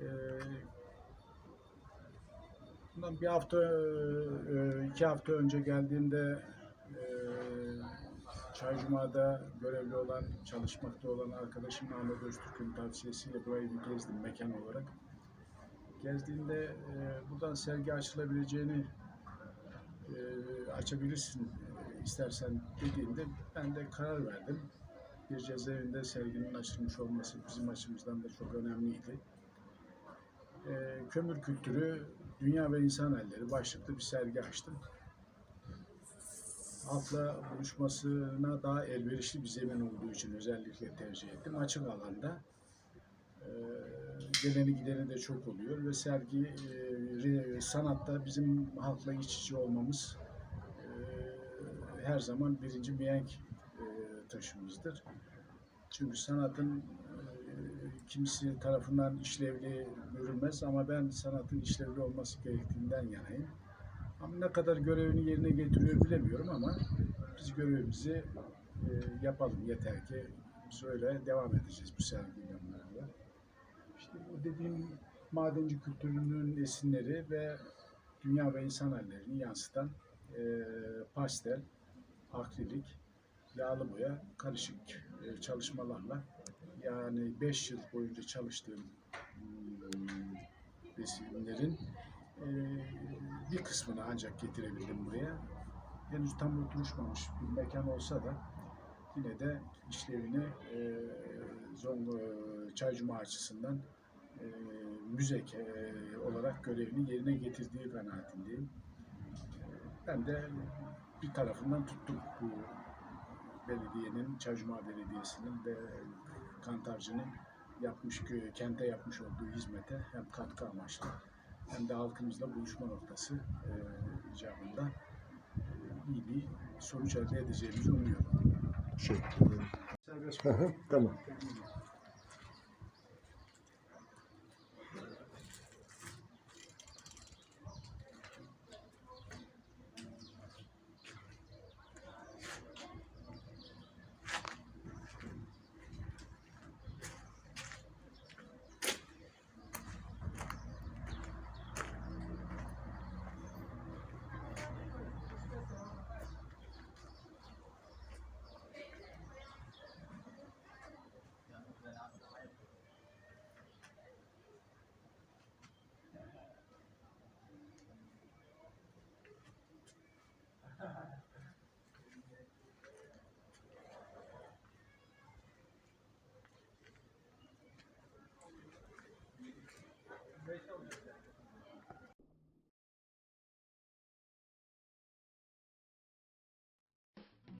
Ee, bundan bir hafta, e, iki hafta önce geldiğimde e, Çaycuma'da görevli olan, çalışmakta olan arkadaşım Ahmet Öztürk'ün tavsiyesiyle burayı bir gezdim mekan olarak. Gezdiğimde e, buradan sergi açılabileceğini açabilirsin istersen dediğinde ben de karar verdim. Bir cezaevinde serginin açılmış olması bizim açımızdan da çok önemliydi. Kömür kültürü, dünya ve insan halleri başlıklı bir sergi açtım. Halkla buluşmasına daha elverişli bir zemin olduğu için özellikle tercih ettim. Açık alanda e, geleni gideni de çok oluyor ve sergi e, sanatta bizim halkla iç içe olmamız e, her zaman birinci mihenk e, taşımızdır. Çünkü sanatın kimisi tarafından işlevli görülmez ama ben sanatın işlevli olması gerektiğinden yanayım. Ama ne kadar görevini yerine getiriyor bilemiyorum ama biz görevimizi e, yapalım yeter ki biz öyle devam edeceğiz bu sergiyle beraber. İşte o dediğim madenci kültürünün esinleri ve dünya ve insan hallerini yansıtan e, pastel, akrilik, yağlı boya karışık e, çalışmalarla yani 5 yıl boyunca çalıştığım hmm, resimlerin e, bir kısmını ancak getirebildim buraya. Henüz tam oturuşmamış bir mekan olsa da yine de işlevini e, e, Çaycuma açısından müze olarak görevini yerine getirdiği kanaatindeyim. Ben de bir tarafından tuttum bu belediyenin, Çaycuma Belediyesi'nin ve Kantarcı'nın yapmış, kö- kente yapmış olduğu hizmete hem katkı amaçlı hem de halkımızla buluşma noktası e, icabında e, iyi bir sonuç elde edeceğimizi umuyorum. Teşekkür ederim. Serbest tamam. Uh-huh.